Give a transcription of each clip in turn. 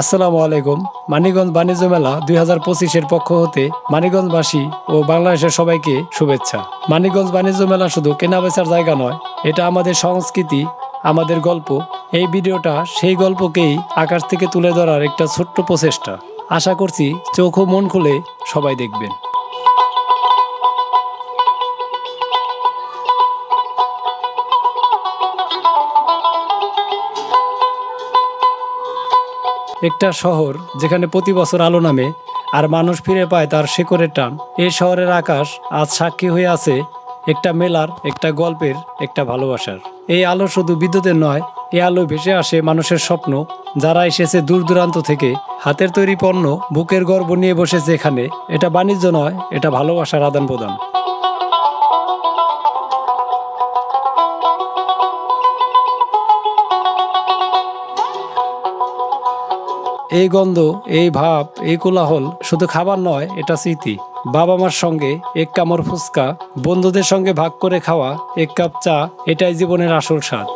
আসসালামু আলাইকুম। মানিগঞ্জ বাণিজ্য মেলা দুই হাজার পঁচিশের পক্ষ হতে মানিগঞ্জবাসী ও বাংলাদেশের সবাইকে শুভেচ্ছা। মানিগঞ্জ বাণিজ্য মেলা শুধু কেনাবেচার জায়গা নয়, এটা আমাদের সংস্কৃতি, আমাদের গল্প। এই ভিডিওটা সেই গল্পকেই আকাশ থেকে তুলে ধরার একটা ছোট্ট প্রচেষ্টা। আশা করছি চোখ ও মন খুলে সবাই দেখবেন। একটা শহর যেখানে প্রতি বছর আলো নামে আর মানুষ ফিরে পায় তার শেকড়ের টান। এই শহরের আকাশ আজ সাক্ষী হয়ে আছে একটা মেলার, একটা গল্পের, একটা ভালোবাসার। এই আলো শুধু বিদ্যুতের নয়, এই আলো ভেসে আসে মানুষের স্বপ্ন, যারা এসেছে দূর দূরান্ত থেকে। হাতের তৈরি পণ্য, বুকের গর্ব নিয়ে বসেছে এখানে। এটা বাণিজ্য নয়, এটা ভালোবাসার আদান প্রদান এই গন্ধ, এই ভাব, এই কোলাহল শুধু খাবার নয়, এটা স্মৃতি। বাবা মার সঙ্গে এক কামড় ফুচকা বন্ধুদের সঙ্গে ভাগ করে খাওয়া, এক কাপ চা, এটাই জীবনের আসল স্বাদ।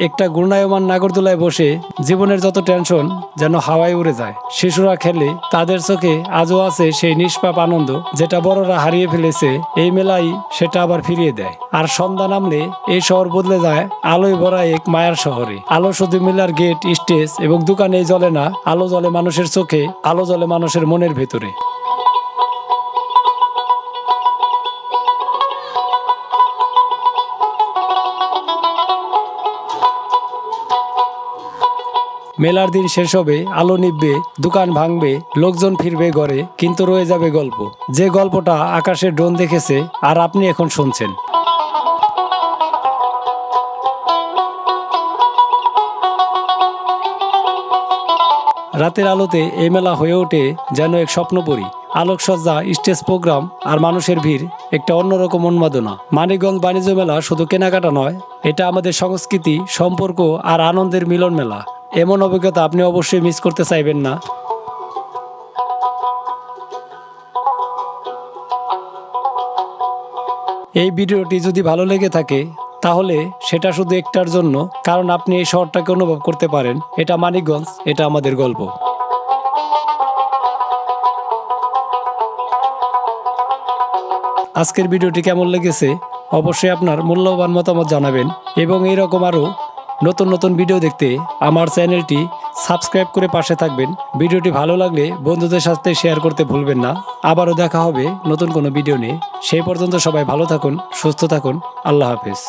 একটা ঘূর্ণায়মান নাগরদোলায় বসে জীবনের যত টেনশন যেন হাওয়ায় উড়ে যায়। শিশুরা খেলে, তাদের চোখে আজও আছে সেই নিষ্পাপ আনন্দ যেটা বড়রা হারিয়ে ফেলেছে। এই মেলাই সেটা আবার ফিরিয়ে দেয়। আর সন্ধ্যা নামলে এই শহর বদলে যায় আলোয় ভরা এক মায়ার শহরে। আলো শুধু মেলার গেট, স্টেজ এবং দোকানে জ্বলে না, আলো জ্বলে মানুষের চোখে, আলো জ্বলে মানুষের মনের ভেতরে। মেলার দিন শেষ হবে, আলো নিববে দোকান ভাঙবে, লোকজন ফিরবে ঘরে, কিন্তু রয়ে যাবে গল্প। যে গল্পটা আকাশের ড্রোন দেখেছে, আর আপনি এখন শুনছেন। রাতের আলোতে এই মেলা হয়ে ওঠে যেন এক স্বপ্নপুরী। আলোকসজ্জা, স্টেজ প্রোগ্রাম আর মানুষের ভিড়, একটা অন্যরকম উন্মাদনা। মানিকগঞ্জ বাণিজ্য মেলা শুধু কেনাকাটা নয়, এটা আমাদের সংস্কৃতি, সম্পর্ক আর আনন্দের মিলন মেলা। এমন অভিজ্ঞতা আপনি অবশ্যই মিস করতে চাইবেন না। এই ভিডিওটি যদি ভালো লেগে থাকে, তাহলে সেটা শুধু একটার জন্য, কারণ আপনি এই শহরটাকে অনুভব করতে পারেন। এটা মানিকগঞ্জ, এটা আমাদের গল্প। আজকের ভিডিওটি কেমন লেগেছে? অবশ্যই আপনার মূল্যবান মতামত জানাবেন এবং এইরকম আরও নতুন নতুন ভিডিও দেখতে আমার চ্যানেলটি সাবস্ক্রাইব করে পাশে থাকবেন। ভিডিওটি ভালো লাগলে বন্ধুদের সাথে শেয়ার করতে ভুলবেন না। আবারও দেখা হবে নতুন কোনো ভিডিও নিয়ে। সেই পর্যন্ত সবাই ভালো থাকুন, সুস্থ থাকুন। আল্লাহ হাফেজ।